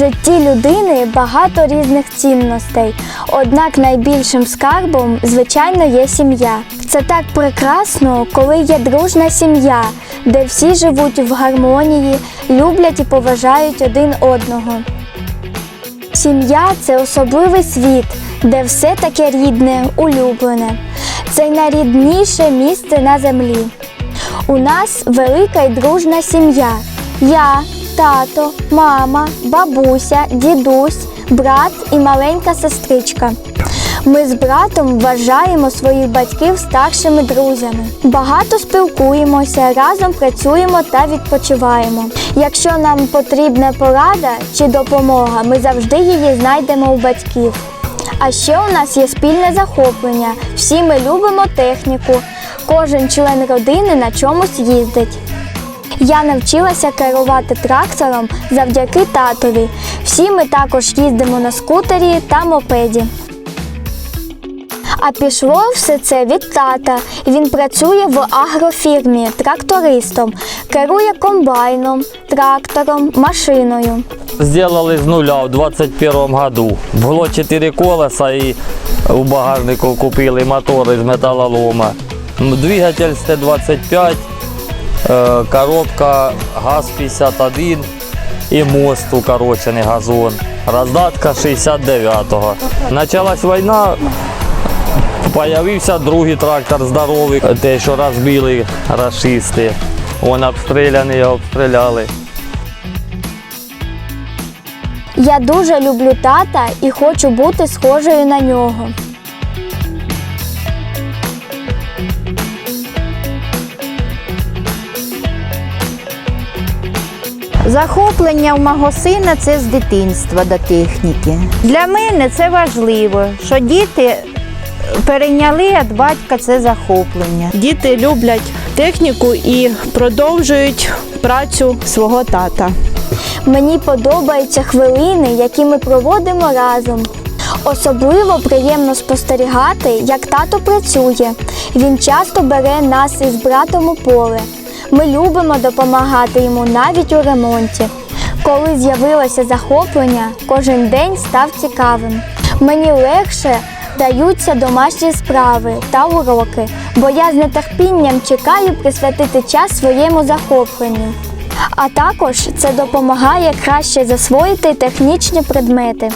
житті людини багато різних цінностей. Однак найбільшим скарбом, звичайно, є сім'я. Це так прекрасно, коли є дружна сім'я, де всі живуть в гармонії, люблять і поважають один одного. Сім'я це особливий світ, де все таке рідне, улюблене. Це найрідніше місце на землі. У нас велика і дружна сім'я. Я, тато, мама, бабуся, дідусь, брат і маленька сестричка. Ми з братом вважаємо своїх батьків старшими друзями. Багато спілкуємося, разом працюємо та відпочиваємо. Якщо нам потрібна порада чи допомога, ми завжди її знайдемо у батьків. А ще у нас є спільне захоплення. Всі ми любимо техніку. Кожен член родини на чомусь їздить. Я навчилася керувати трактором завдяки татові. Всі ми також їздимо на скутері та мопеді. А пішло все це від тата. Він працює в агрофірмі трактористом, керує комбайном, трактором, машиною. Сделали з нуля в 21 году. Було 4 колеса і у багажнику купили мотори з металолома. Двигатель Т-25, е, коробка ГАЗ-51 і мост укорочений газон. Роздатка 69-го. Почалась війна, Появився другий трактор здоровий, те, що розбили рашисти. Он обстріляний, його обстріляли. Я дуже люблю тата і хочу бути схожою на нього. Захоплення в мого сина це з дитинства до техніки. Для мене це важливо, що діти перейняли від батька це захоплення. Діти люблять техніку і продовжують працю свого тата. Мені подобаються хвилини, які ми проводимо разом. Особливо приємно спостерігати, як тато працює. Він часто бере нас із братом у поле. Ми любимо допомагати йому навіть у ремонті. Коли з'явилося захоплення, кожен день став цікавим. Мені легше даються домашні справи та уроки, бо я з нетерпінням чекаю присвятити час своєму захопленню. А також це допомагає краще засвоїти технічні предмети.